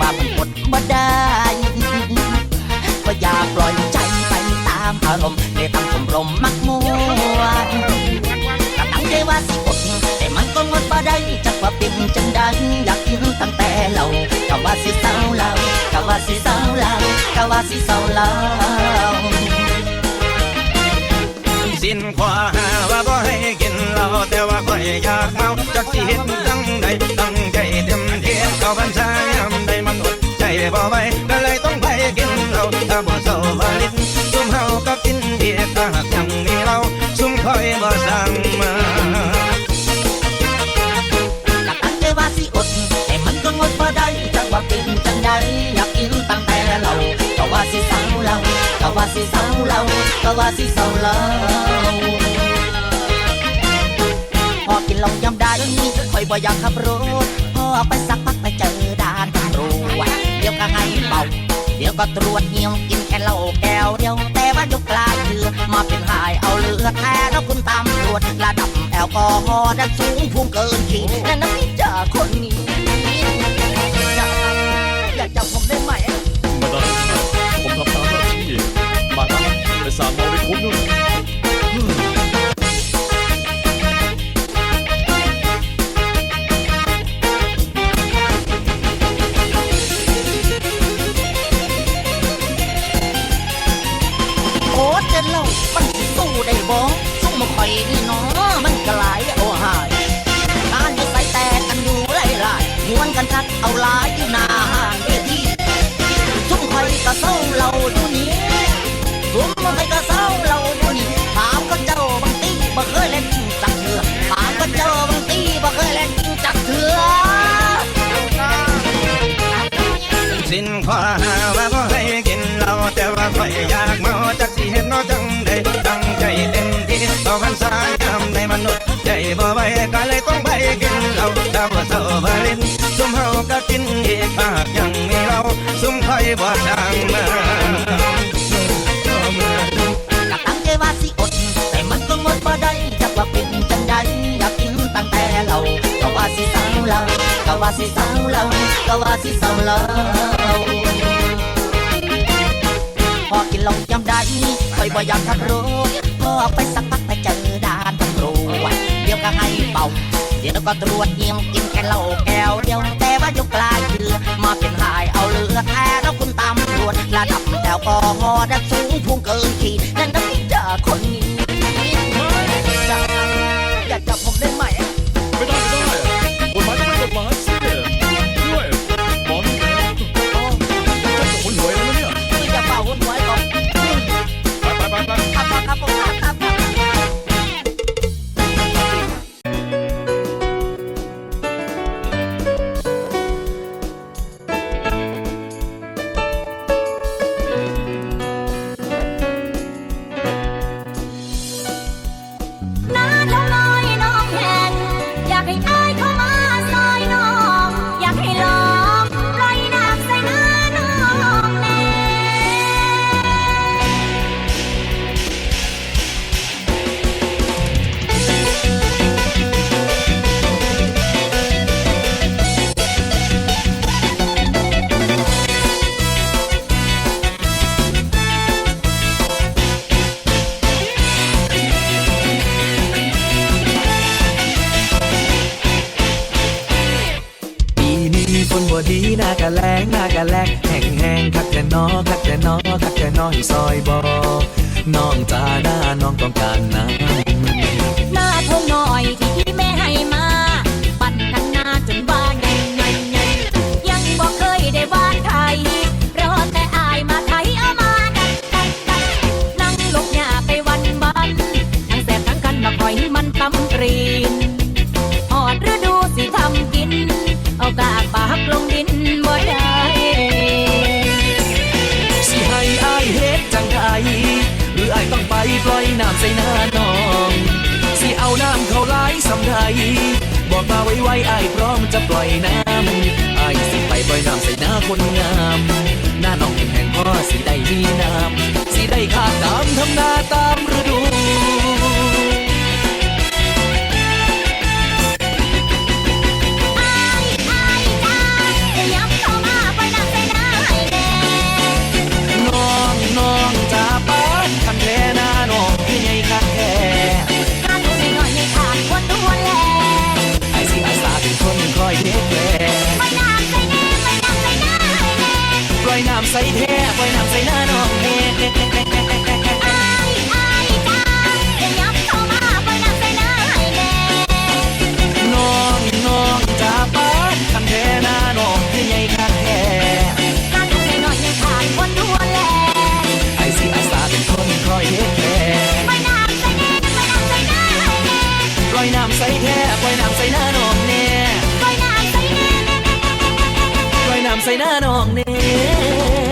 ว่ามันกดบ่ได้ ก็อย่าปล่อยใจไปตามอารมณ์เลยทำสมรมมักมวนก็ตั้งใจว่าสิอดแต่มันก็งดบ่ได้จักว่าเป็นจังใดอยากกินตั้งแต่เราก็ว่าสิเศร้าเราก็ว่าสิเศร้าเราก็ว่าสิเศร้าเราสิ้นขวาหาว่าบ่ให้กินเหล้าแต่ว่าข่อยอยากเมาจักสิเฮ็ดจัง บ่ไหวก็เลยต้องไปกินเหล้าถ้าบ่เศร้าบ่ลิ้นซุ่มเฮาก็กินอียกถ้าหากยังมีเหล้าซุ่มข่อยบ่สั่งมาก็ตั้งใจว่าสิอดแต่มันก็งดบ่ได้จักว่าเป็นจังใดอยากกินตั้งแต่เราก็ว่าสิเศร้าเราก็ว่าสิเศร้าเราก็ว่าสิเศร้าเราพอกินลงยำได้คอยบ่อยากขับรถพอไปสักพักไปเจอด่านตำรวจ ยวก็ให้เป่า เดี๋ยวก็ตรวจเงียวกินแค่เหล้าแก้วเดียว แต่ว่ายกกลายคือมาเป็นหายเอาเลือดแท้แล้วคุณตำรวจระดับแอลกอฮอล์นั้นสูงพุ่งเกินขีดนั่นนะพี่จ่าคนนี้อยาอย่าจับผมได้ไหมมาได้ผมทำตามหน้าที่มาครับไปสามโมงในคุกนู่น ที่ต่อพรรษายามในมนุษย์ใจบ่ไหวก็เลยต้องไปกินเหล้าถ้าบ่เศร้าบ่ลิ้นซุ่มเฮาก็กินอีกหากยังมีเหล้าซุ่มข่อยบ่สั่งมาก็ตั้งใจว่าสิอดแต่มันก็งดบ่ได้จักว่าเป็นจังใดอยากกินตั้งแต่เราก็ว่าสิเศร้าเราก็ว่าสิเศร้าเราก็ว่าสิเศร้าเราพอกินลงยำได้คอยบ่อยากขับรู้ ออกไปสักพักไปเจอด่านตำรวจเดี๋ยวก็ให้เป่า เดี๋ยวก็ตรวจเยี่ยมกินแค่เหล้าแก้วเดียวแต่ว่ายกกลายเรือมาเป็นหายเอาเรือแท้แล้วคุณตำรวจระดับแถวกอฮอดสูงพุ่งเกินขีดนั่นนะพี่จ่าคนนี้ ไว้ไว้ไอ้พร้อมจะปล่อยน้ำไอ้สิไปปล่อยน้ำใส่หน้าคนงามหน้าน้องแห่งแห่งพ่อสีได้มีน้ำสีได้ขาดน้ำทำนาตามฤดู ណានងនេះ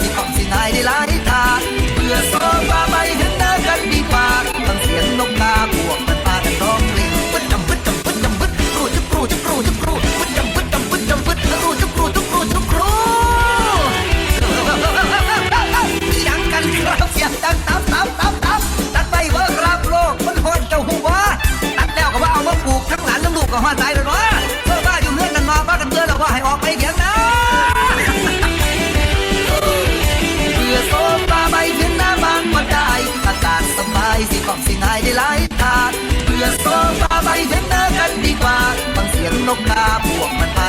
สิของสินายได้ละ เรือสองฟ้าใบเดินเดินกันดีกว่าบางเสียงนกกาบวกมัน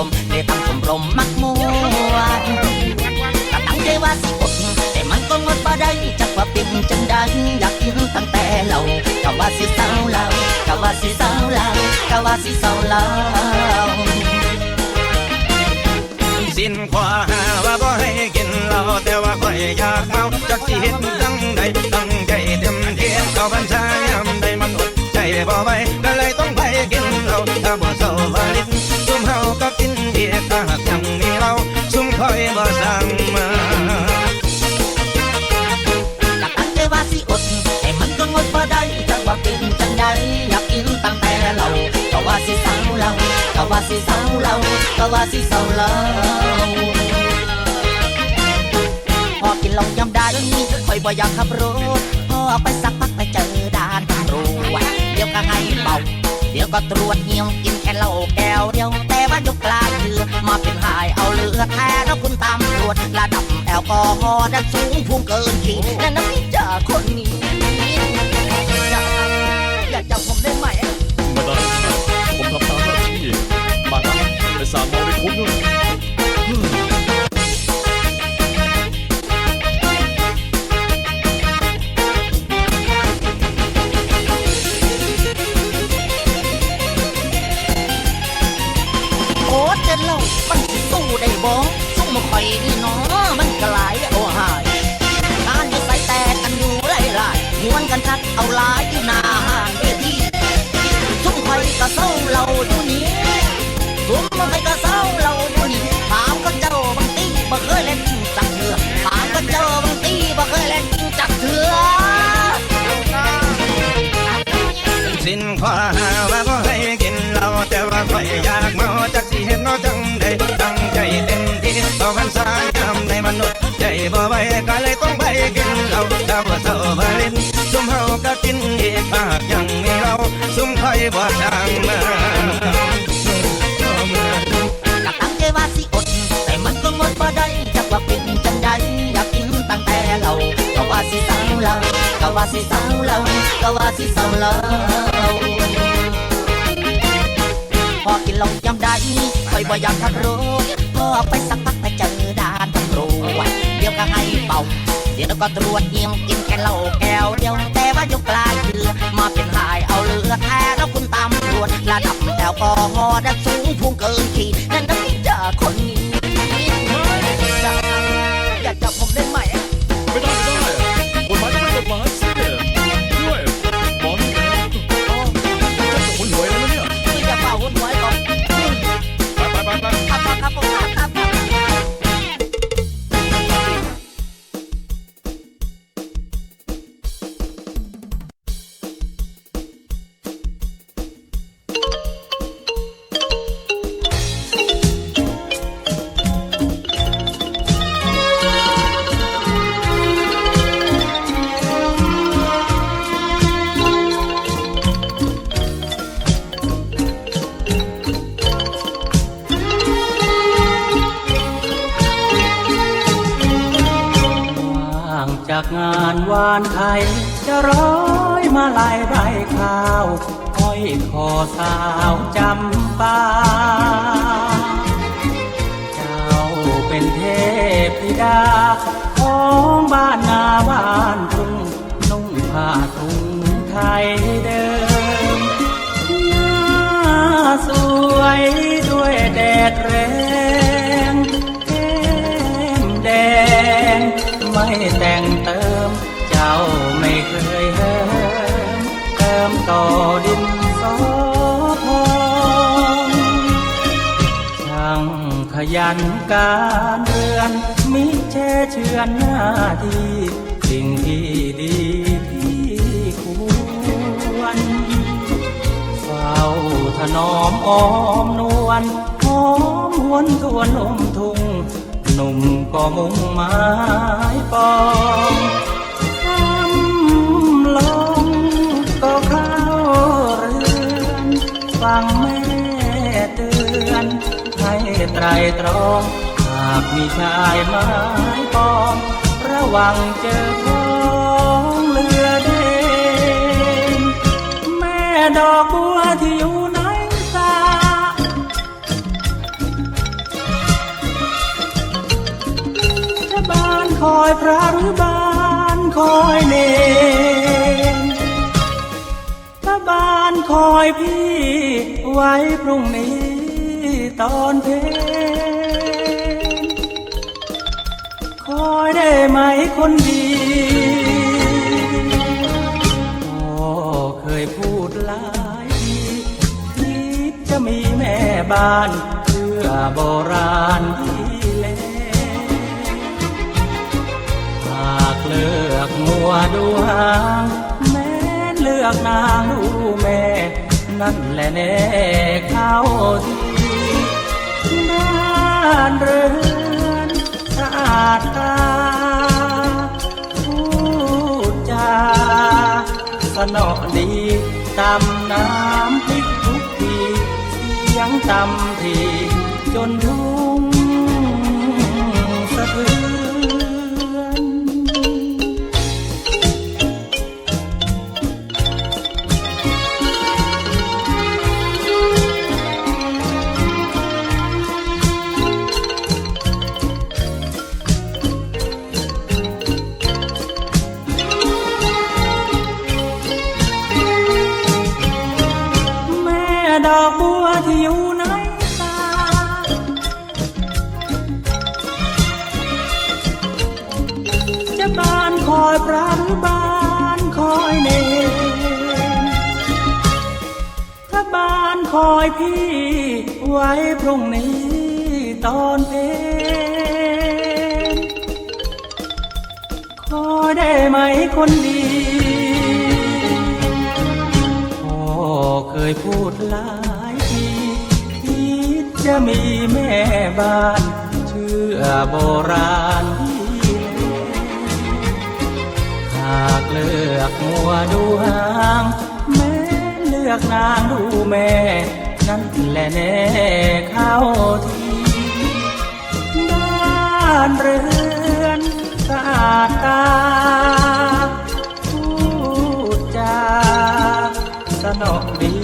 ามอารมณ์เลยตั้งชมรมมักมวนก็ตั้งใจว่าสิอดแต่มันก็งดบ่ได้จักว่าเป็นจังใดอยากกินตั้งแต่เราก็ว่าสิเศร้าเราก็ว่าสิเศร้าเราก็ว่าสิเศร้าเราสิ้นขวาหาว่าบ่ให้กินเหล้าแต่ว่าข่อยอยากเมาจักสิเฮ็ดจังใดตั้งใจเต็มที่เข้าพรรษายามใดมันอดใจบ่ไหวก็เลยต้องไปกินเหล้าถ้าบ่เศร้าบ่ลิ้น คอยบ่สั่งมาก็ตั้งใจว่าสิอดแต่มันก็งดบ่ได้จักว่าเป็นจังใดอยากกินตั้งแต่เราก็ว่าสิเศร้าเราก็ว่าสิเศร้าเราก็ว่าสิเศร้าเราพอกินลงยำได้คอยบ่อยากขับรถพอไปสักพักไปเจอด่านตำรวจเดี๋ยวก็ให้เป่าเดี๋ยวก็ตรวจเงียวกินแค่เหล้าแก้วเดียว มายกกลายคือมาเป็นหายเอาเลือดแท้แล้วคุณตำรวจระดับแอลกอฮอล์ดันสูงพุ่งเกินขีดและน้ำเจอคนนี้อย่าอย่าจับผมได้ไหม ไม่ได้ผมทำตามหน้าที่มาครับไปสามโมงในคุก อยนี่เนาะมันกหลายโอ้หายการอยู่ใส่แต่กันอยู่ไล่ไล่มวนกันทักเอาลายอยู่หน้าห้างเวทีชุ่มคอยก็เศร้าเราอยู่นี่ชุ่มมันไปก็เศร้าเราอยู่นี่ถามก็เจ้าบางตีบ่เคยเล่นจักเถื่อถามก็เจ้าบางตีบ่เคยเล่นจักเถื่อสิ้นขวาหาว่าบ่ให้กินเหล้าแต่ว่าข่อยากเมาจักสิเฮ็ดเนาะจัง ที่เข้าพรรษายามใดมนุษย์ใจบ่ไหวก็เลยต้องไปกินเหล้าถ้าบ่เศร้าบ่ลิ้นซุ่มเฮาก็กินอีกหากยังมีเราซุ่มข่อยบ่ช่างมาก็ตั้งใจว่าสิอดแต่มันก็งดบ่ได้จักว่าเป็นจังใดอยากกินตั้งแต่เราก็ว่าสิเศร้าเราก็ว่าสิเศร้าเราก็ว่าสิเศร้าเราพอกินลงยำได้คอยบ่อยากขับรถพอ ไปสักพักไปเจอด่านตำรวจเดี๋ยวก็ให้เป่า เดี๋ยวก็ตรวจเยี่ยมกินแค่เหล้าแก้วเดียวแต่ว่ายกลายเรือมาเป็นหายเอาเรือแท้แล้วคุณตำรวจระดับแอลกอฮอล์ดัสูงพุ่งเกินขีดนั่นน้ำเจอคนนี้ จากงานวานไทย จะร้อยมาลายใบข้าวห้อยคอสาวจำปา เจ้าเป็นเทพธิดา ของบ้านนาบ้านทุ่งนุ่งผ้าถุงไทยเดิมหน้าสวยด้วยแดดแรงแก้มแดงไม่แต่ง เคยเหิมเติมต่อดินสอทองช่างขยันการเรือนมิเช่เชือนหน้าที่สิ่งที่ดีที่ควรเฝ้าถนอมอ้อมนวลหอมหวนทวนลมทุ่งหนุ่มก็มุ่งหมายปอง ฟังแม่เตือน ให้ไตรตรอง หากมีชายไม้ปอง ระวังเจอของเรือเด่นแม่ดอกบัวที่อยู่ในสาจะบ้านคอยพระหรือบ้านคอยเนรถ้า บ้านคอยพี่ไว้พรุ่งนี้ตอนเพลงคอยได้ไหมคนดีโอ้เคยพูดหลายทีคิดจะมีแม่บ้านเพื่อโบราณที่เลหากเลือกมัวดูหาง กนางดูแม่ นั่นแหละแน่เข้าทีบ้านเรือนสะอาดตาพูดจาสนอดีตำน้ำพริกทุกทีเสียงตำทีจนทุ่ง พี่ไว้พรุ่งนี้ตอนเพลงคอได้ไหมคนดีโอ้เคยพูดหลายทีคิดจะมีแม่บ้าน เชื่อโบราณที่เลหากเลือกมัวดูหาง แม่เลือกนางดูแม่ นั่นแหละแน่เข้าทีบ้านเรือนสะอาดตาพูดจาสนอดี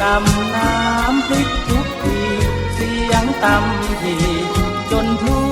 ตำน้ำพริกทุกที เสียงตำทีจนทุ่